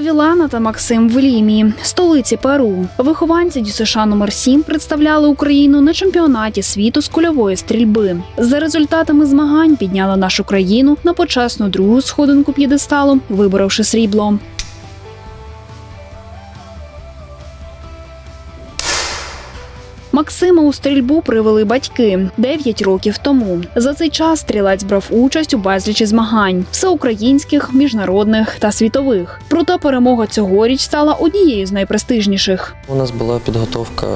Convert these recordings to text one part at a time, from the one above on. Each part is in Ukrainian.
Вілана та Максим в Лімі, столиці Перу. Вихованці ДЮСШ номер 7 представляли Україну на чемпіонаті світу з кульової стрільби. За результатами змагань підняли нашу країну на почесну другу сходинку п'єдесталу, виборовши срібло. Максима у стрільбу привели батьки 9 років тому. За цей час стрілець брав участь у безлічі змагань всеукраїнських, міжнародних та світових. Проте перемога цьогоріч стала однією з найпрестижніших. У нас була підготовка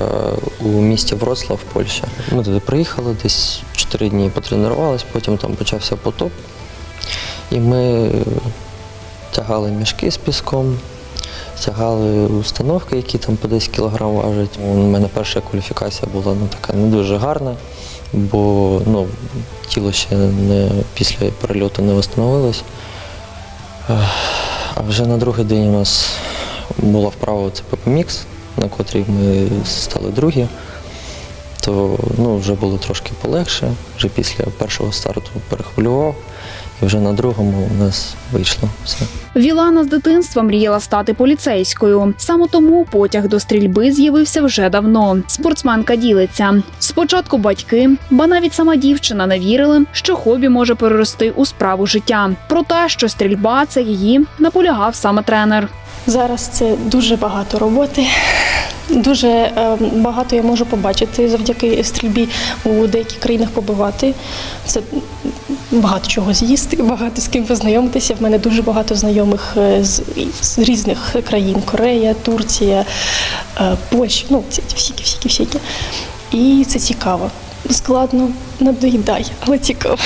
у місті Вроцлав, Польща. Ми туди приїхали, десь 4 дні потренувалися, потім там почався потоп. І ми тягали мішки з піском, тягали установки, які там по 10 кілограм важать. У мене перша кваліфікація була ну, така не дуже гарна, бо ну, тіло ще не, після перельоту не встановилось. А вже на другий день у нас була вправа ЦПП Мікс, на котрій ми стали другі, то ну, вже було трошки полегше. Вже після першого старту перехвилював, і вже на другому у нас вийшло все. Вілана з дитинства мріяла стати поліцейською. Саме тому потяг до стрільби з'явився вже давно. Спортсменка ділиться. Спочатку батьки, ба навіть сама дівчина не вірили, що хобі може перерости у справу життя. Про те, що стрільба це її, наполягав саме тренер. Зараз це дуже багато роботи. Дуже е, багато я можу побачити завдяки стрільбі у деяких країнах побувати. Це багато чого з'їсти, багато з ким познайомитися. В мене дуже багато знайомих е, з, з різних країн: Корея, Турція, е, Польща. Ну, це всі, всі, всіки. І це цікаво. Складно, надоїдає, але цікаво.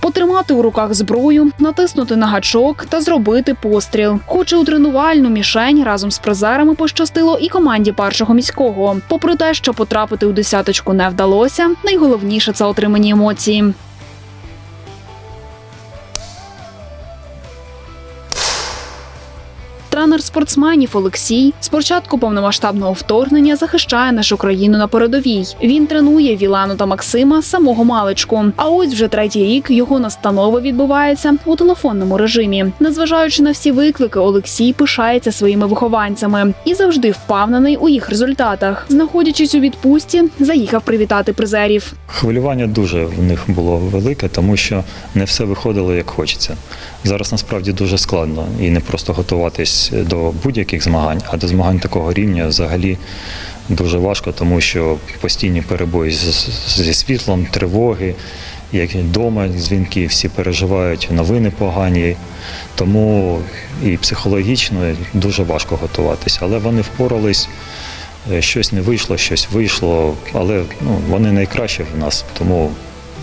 Потримати у руках зброю, натиснути на гачок та зробити постріл. Хоче у тренувальну мішень разом з призерами пощастило і команді першого міського. Попри те, що потрапити у десяточку не вдалося, найголовніше це отримані емоції. Тренер спортсменів Олексій з початку повномасштабного вторгнення захищає нашу країну на передовій. Він тренує Вілану та Максима з самого маличку. А ось вже третій рік його настанови відбуваються у телефонному режимі. Незважаючи на всі виклики, Олексій пишається своїми вихованцями і завжди впевнений у їх результатах. Знаходячись у відпустці, заїхав привітати призерів. Хвилювання дуже в них було велике, тому що не все виходило як хочеться. Зараз насправді дуже складно і не просто готуватись до будь-яких змагань, а до змагань такого рівня взагалі дуже важко, тому що постійні перебої зі світлом, тривоги, як вдома дзвінки, всі переживають, новини погані. Тому і психологічно дуже важко готуватися. Але вони впорались. Е, Щось не вийшло, щось вийшло, але ну, вони найкращі в нас, тому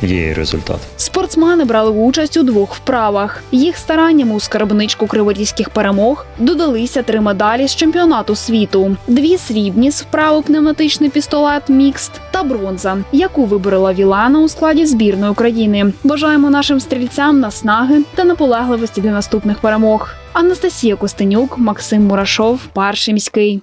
є і результат. Спортсмени брали участь у двох вправах. Їх стараннями у скарбничку криворізьких перемог додалися три медалі з чемпіонату світу: дві срібні з вправи пневматичний пістолет мікст та бронза, яку виборола Вілана у складі збірної України. Бажаємо нашим стрільцям наснаги та наполегливості для наступних перемог. Анастасія Костенюк, Максим Мурашов, перший міський.